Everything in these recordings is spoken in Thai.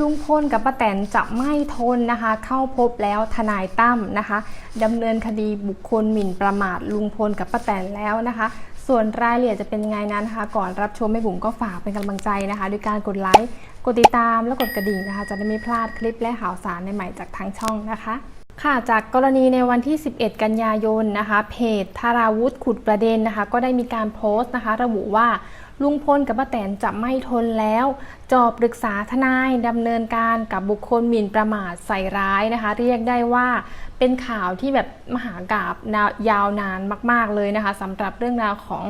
ลุงพลกับป้าแตนจะไม่ทนนะคะ เข้าพบแล้วทนายตั้มนะคะดำเนินคดีบุคคลหมิ่นประมาทลุงพลกับป้าแตนแล้วนะคะ ส่วนรายละเอียดจะเป็นยังไงนั้นนะคะ ก่อนรับชมแม่บุ๋มก็ฝากเป็นกำลังใจนะคะ ด้วยการกดไลค์กดติดตามและกดกระดิ่งนะคะ จะได้ไม่พลาดคลิปและข่าวสารใหม่ๆจากทางช่องนะคะค่ะจากกรณีในวันที่ 11 กันยายนนะคะ เพจธาราวุธขุดประเด็นนะคะ ก็ได้มีการโพสต์นะคะ ระบุว่า ลุงพลกับป้าแตนจะไม่ทนแล้ว จอบปรึกษาทนายดำเนินการกับบุคคลหมิ่นประมาทใส่ร้ายนะคะ เรียกได้ว่าเป็นข่าวที่แบบมหากราบยาวนานมาก ๆเลยนะคะสำหรับเรื่องราวของ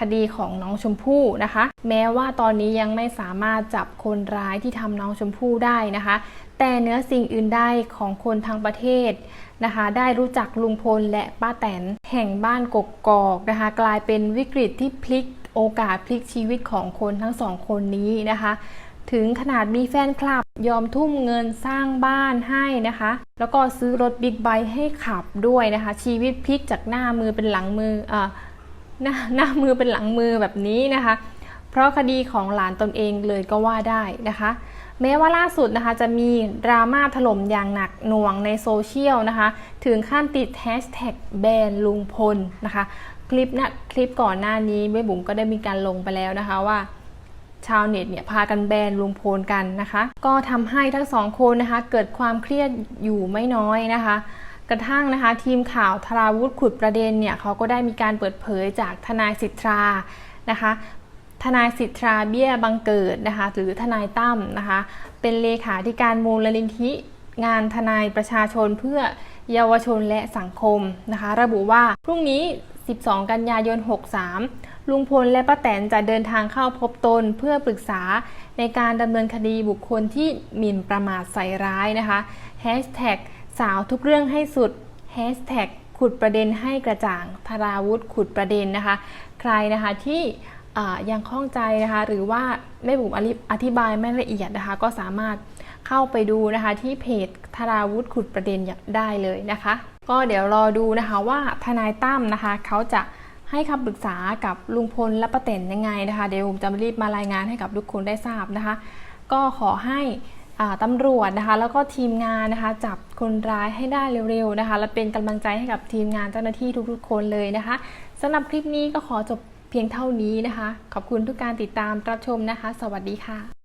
คดีของน้องชมพู่นะคะ แม้ว่าตอนนี้ยังไม่สามารถจับคนร้ายที่ทำน้องชมพู่ได้นะคะ แต่เนื้อสิ่งอื่นใดของคนทั้งประเทศนะคะ ได้รู้จักลุงพลและป้าแตนแห่งบ้านกกกอกนะคะ กลายเป็นวิกฤตที่พลิก โอกาสพลิกชีวิตของคนทั้งสองคนนี้นะคะ ถึงขนาดมีแฟนคลับ ยอมทุ่มเงินสร้างบ้านให้นะคะ แล้วก็ซื้อรถบิ๊กไบค์ให้ขับด้วยนะคะ ชีวิตพลิกจากหน้ามือเป็นหลังมืออ่าหน้าหน้ามือเป็นหลังมือแบบนี้นะคะ เพราะคดีของหลานตนเองเลยก็ว่าได้นะคะ แม้ว่าล่าสุดนะคะจะมีดราม่าถล่มอย่างหนักหน่วงในโซเชียลนะคะ ถึงขั้นติดแฮชแท็กแบนลุงพลนะคะ คลิปนะคลิปก่อนหน้านี้แม่บุ๋มก็ได้มีการลงไปแล้วนะคะว่าชาวเน็ตเนี่ยพากันแบนลุงพลกันนะคะ ก็ทำให้ทั้งสองคนนะคะ เกิดความเครียดอยู่ไม่น้อยนะคะ กระทั่งนะคะ ทีมข่าวทราวุธขุดประเด็นเนี่ยเขาก็ได้มีการเปิดเผยจากทนายสิทธานะคะ ทนายสิทธาเบี้ยบังเกิดนะคะหรือทนายตั้มนะคะเป็นเลขาธิการมูลนิธิงานทนายประชาชนเพื่อเยาวชนและสังคมนะคะ ระบุว่าพรุ่งนี้ 12 กันยายน 63 ลุงพลและป้าแตนจะเดินทางเข้าพบตนเพื่อปรึกษาในการดำเนินคดีบุคคลที่หมิ่นประมาทใส่ร้ายนะคะ Hashtag สาวทุกเรื่องให้สุด Hashtag ขุดประเด็นให้กระจ่างธาราวุธขุดประเด็นนะคะ ใครนะคะที่ ยังข้องใจนะคะ หรือว่าแม่บุ๋มอธิบายไม่ละเอียดนะคะ ก็สามารถเข้าไปดูนะคะที่เพจธาราวุธขุดประเด็นได้เลยนะคะ ก็เดี๋ยวรอดูนะคะว่าทนายตั้มนะคะเขาจะให้คำปรึกษากับลุงพลและป้าแตนยังไงนะคะ เดี๋ยวผมจะรีบมารายงานให้กับทุกคนได้ทราบนะคะ ก็ขอให้ตำรวจนะคะ แล้วก็ทีมงานนะคะ จับคนร้ายให้ได้เร็วๆนะคะ และเป็นกำลังใจให้กับทีมงานเจ้าหน้าที่ทุกๆ คนเลยนะคะสำหรับคลิปนี้ก็ขอจบ เพียงเท่านี้นะคะ ขอบคุณทุกการติดตามรับชมนะคะ สวัสดีค่ะ